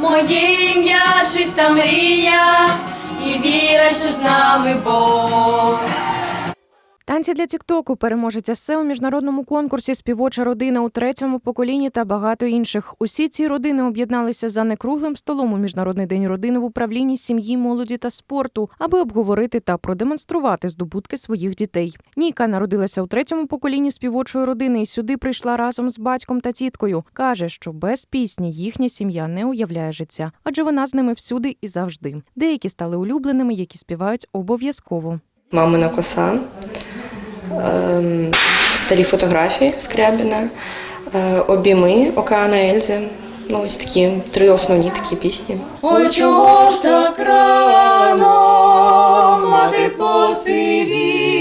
Моє ім'я чиста мрія, і віра, що з нами Бог. Танці для Тіктоку переможець есе у міжнародному конкурсі Співоча родина у третьому поколінні та багато інших. Усі ці родини об'єдналися за некруглим столом у міжнародний день родини в управлінні сім'ї, молоді та спорту, аби обговорити та продемонструвати здобутки своїх дітей. Ніка народилася у третьому поколінні співочої родини і сюди прийшла разом з батьком та тіткою. каже, що без пісні їхня сім'я не уявляє життя, адже вона з ними всюди і завжди. Деякі стали улюбленими, які співають обов'язково. Мамина коса, старі фотографії Скрябіна, е, обійми Океана Ельзи. Ну, ось такі три основні такі пісні. Ой, чого ж так рано мати посивіла,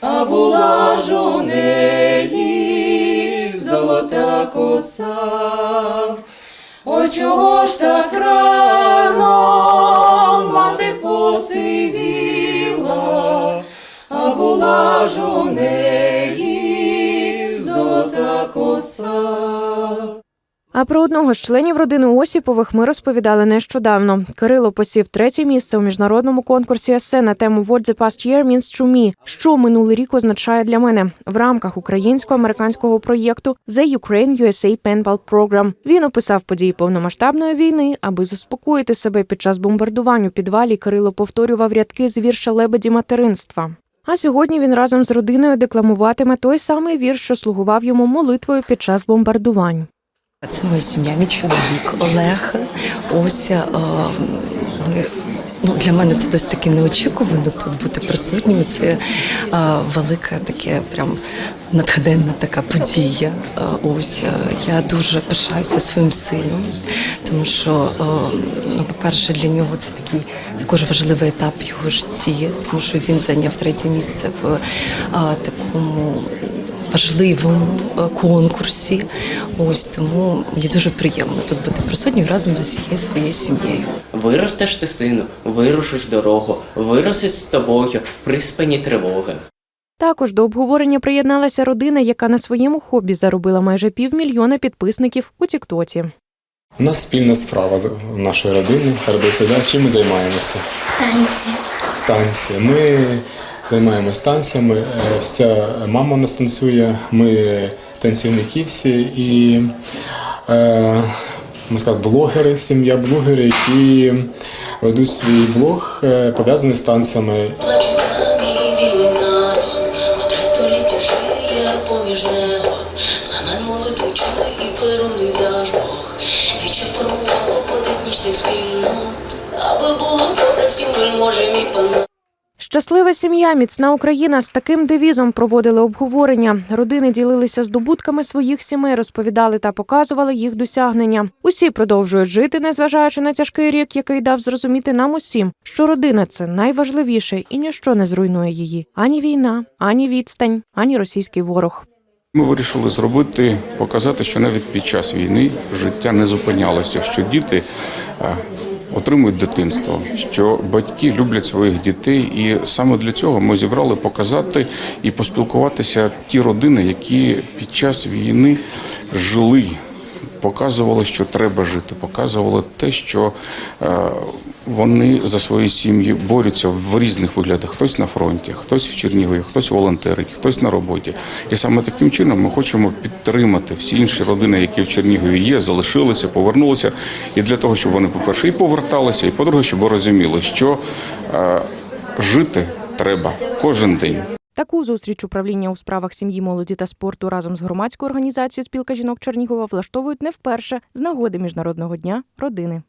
а була ж у неї золота коса. Ой, чого ж так рано мати посивіла, ж у неї золота коса. А про одного з членів родини Осіпових ми розповідали нещодавно. Кирило посів третє місце у міжнародному конкурсі есе на тему «What the past year means to me» що минулий рік означає для мене в рамках українсько-американського проєкту The Ukraine USA Penpal Program. Він описав події повномасштабної війни, аби заспокоїти себе під час бомбардувань у підвалі. Кирило повторював рядки з вірша лебеді материнства. А сьогодні він разом з родиною декламуватиме той самий вірш, що слугував йому молитвою під час бомбардувань. Це моя сім'я, мій чоловік Олег. Ось е, ми. Ну, для мене це досить таки неочікувано тут бути присутніми. Це е, велика таке прям натхненна така подія. Е, ось е, я дуже пишаюся своїм сином, тому що, е, ну, по-перше, для нього це такий також важливий етап його житті, тому що він зайняв третє місце в е, такому важливому е, конкурсі. Ось тому мені дуже приємно тут бути присутньою разом з усією своєю сім'єю. Виростеш ти, сину, вирушиш дорогу, виростуть з тобою приспані тривоги. Також до обговорення приєдналася родина, яка на своєму хобі заробила майже півмільйона підписників у Тіктоці. У нас спільна справа з- нашої родини. Радуйся, да? Чим ми займаємося? Танці. Танці. Ми займаємось танцями. Е, Вся мама нас танцює, ми танцівники всі і е, можна сказати, блогери, сім'я блогери, які ведуть свій блог е, пов'язаний з танцями. І. Аби було добре всім вельможе мій пана. Щаслива сім'я, міцна Україна з таким девізом проводили обговорення. Родини ділилися здобутками своїх сімей, розповідали та показували їх досягнення. Усі продовжують жити, незважаючи на тяжкий рік, який дав зрозуміти нам усім, що родина це найважливіше і ніщо не зруйнує її. Ані війна, ані відстань, ані російський ворог. Ми вирішили зробити, показати, що навіть під час війни життя не зупинялося, що діти отримують дитинство, що батьки люблять своїх дітей, і саме для цього ми зібрали показати і поспілкуватися ті родини, які під час війни жили. Показували, що треба жити, показували те, що е, вони за свої сім'ї борються в різних виглядах. Хтось на фронті, хтось в Чернігові, хтось волонтерить, хтось на роботі. І саме таким чином ми хочемо підтримати всі інші родини, які в Чернігові є, залишилися, повернулися. І для того, щоб вони, по-перше, і поверталися, і по-друге, щоб розуміли, що е, жити треба кожен день. Таку зустріч управління у справах сім'ї, молоді та спорту разом з громадською організацією Спілка жінок Чернігова влаштовують не вперше з нагоди міжнародного дня родини.